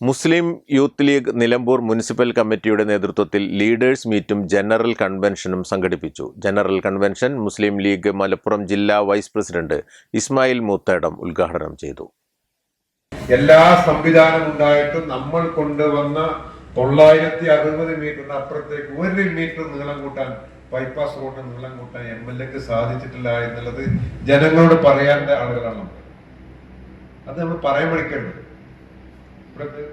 Muslim youth league Nilambur municipal കമ്മിറ്റിയുടെ നേതൃത്വത്തിൽ leaders മീറ്റും ജനറൽ കൺവെൻഷനും സംഘടിപ്പിച്ചു. General convention Muslim league Malappuram ജില്ലാ വൈസ് പ്രസിഡന്റ് ഇസ്മായിൽ മൂത്തേടം ഉദ്ഘാടനം ചെയ്തു. എല്ലാ സംവിധാനം ഉണ്ടായിട്ടും നമ്മൾ കൊണ്ടുവന്ന തൊള്ളായിരത്തി അറുപത് മീറ്ററിന് അപ്പുറത്തേക്ക് ഒരു മീറ്റർ നീളം കൂട്ടാൻ ബൈപ്പാസ് റോഡ് നീളം കൂട്ടാൻ എം എൽ എക്ക് സാധിച്ചിട്ടില്ല എന്നുള്ളത് ജനങ്ങളോട് പറയാൻ ആളുകളാണ് അത് നമ്മൾ പറയാൻ ഇവിടെ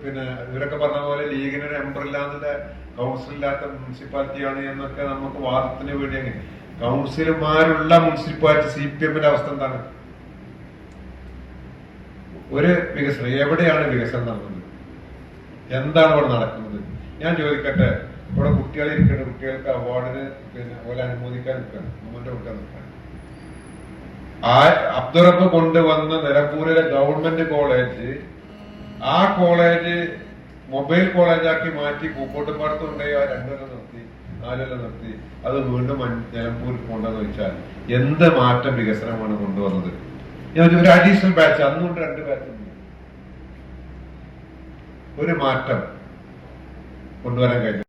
പിന്നെ ഇവരൊക്കെ പറഞ്ഞ പോലെ ലീഗിന് ഒരു കൗൺസിൽ ഇല്ലാത്ത കൗൺസിലില്ലാത്ത മുനിസിപ്പാലിറ്റിയാണ് എന്നൊക്കെ നമുക്ക് വാദത്തിന് വേണ്ടി അങ്ങനെ കൗൺസിലർമാരുള്ള മുനിസിപ്പാലിറ്റി സി പി എമ്മിന്റെ അവസ്ഥ എന്താണ്? ഒരു വികസനം. എവിടെയാണ് വികസനം നടന്നത്? എന്താണ് ഇവിടെ നടക്കുന്നത്? ഞാൻ ചോദിക്കട്ടെ. ഇവിടെ കുട്ടികൾ ഇരിക്കട്ടെ. കുട്ടികൾക്ക് അവാർഡിന് പിന്നെ അവരെ അനുമോദിക്കാൻ നിൽക്കണം അമ്മന്റെ കൊടുക്കാൻ നിൽക്കണം ആ കൊണ്ടുവന്ന നിലമ്പൂരിലെ ഗവൺമെന്റ് കോളേജ് ആ കോളേജ് മൊബൈൽ കോളേജാക്കി മാറ്റി പൂക്കോട്ടുപാടത്ത് ഉണ്ടായി ആ രണ്ടുകൊല്ലം നിർത്തി നാലുകൊല്ലം നിർത്തി. അത് വീണ്ടും നിലമ്പൂരിൽ കൊണ്ടെന്ന് വെച്ചാൽ എന്ത് മാറ്റം വികസനമാണ് കൊണ്ടുവന്നത്? ഒരു അഡീഷണൽ ബാച്ച് അന്നുകൊണ്ട് രണ്ട് ബാച്ച് ഒരു മാറ്റം കൊണ്ടുവരാൻ കഴിഞ്ഞു.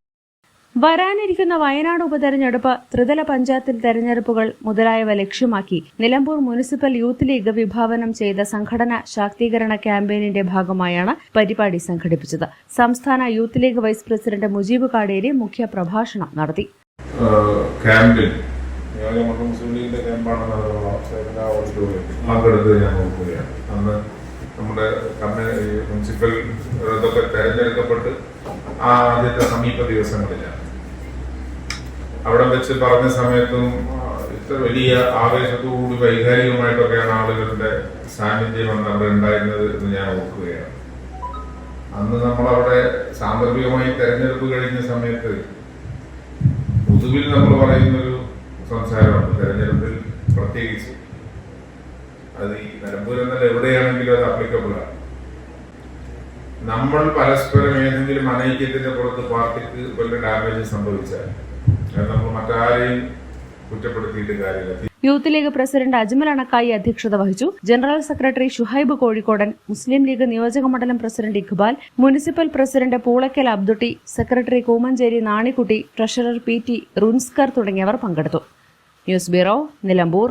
വരാനിരിക്കുന്ന വയനാട് ഉപതെരഞ്ഞെടുപ്പ് ത്രിതല പഞ്ചായത്തിൽ തെരഞ്ഞെടുപ്പുകൾ മുതലായവ ലക്ഷ്യമാക്കി. നിലമ്പൂർ മുനിസിപ്പൽ യൂത്ത് ലീഗ് വിഭാവനം ചെയ്ത സംഘടന ശാക്തീകരണ ക്യാമ്പയിനിന്റെ ഭാഗമായാണ് പരിപാടി സംഘടിപ്പിച്ചത്. സംസ്ഥാന youth league vice president Mujeeb Kaderi മുഖ്യ പ്രഭാഷണം നടത്തി നമ്മുടെ മുനിസിപ്പൽ തെരഞ്ഞെടുക്കപ്പെട്ട് ആ ആദ്യത്തെ സമീപ ദിവസങ്ങളിലാണ്. അവിടെ വെച്ച് പറഞ്ഞ സമയത്തും ഇത്ര വലിയ ആവേശത്തോടുകൂടി വൈകാരികമായിട്ടൊക്കെയാണ് ആളുകളുടെ സാന്നിധ്യം അന്ന് അവിടെ ഉണ്ടായിരുന്നത് എന്ന് ഞാൻ ഓർക്കുകയാണ്. അന്ന് നമ്മളവിടെ സാന്ദർഭികമായി തെരഞ്ഞെടുപ്പ് കഴിഞ്ഞ സമയത്ത് പൊതുവിൽ നമ്മൾ പറയുന്നൊരു സംസാരമാണ് തെരഞ്ഞെടുപ്പിൽ പ്രത്യേകിച്ച്. അത് ഈ നിലമ്പൂർ എന്നല്ല എവിടെയാണെങ്കിലും അത് അപ്ലിക്കബിൾ ആണ്. നമ്മൾ പരസ്പരം ഏതെങ്കിലും അനൈക്യത്തിന്റെ പുറത്ത് പാർട്ടിക്ക് വലിയ ഡാമേജ് സംഭവിച്ചാൽ നമ്മൾ മറ്റാരെയും കുറ്റപ്പെടുത്തിയിട്ട് കാര്യമില്ല. Youth league president Ajmal Anakkayi അധ്യക്ഷത വഹിച്ചു. General secretary Shuhaib Kozhikodan Muslim league നിയോജക മണ്ഡലം president Iqbal municipal president Poolakkal Abdutty secretary Koomancheri Nanikutty treasurer P T റുൻസ്കർ തുടങ്ങിയവർ പങ്കെടുത്തു. News bureau Nilambur.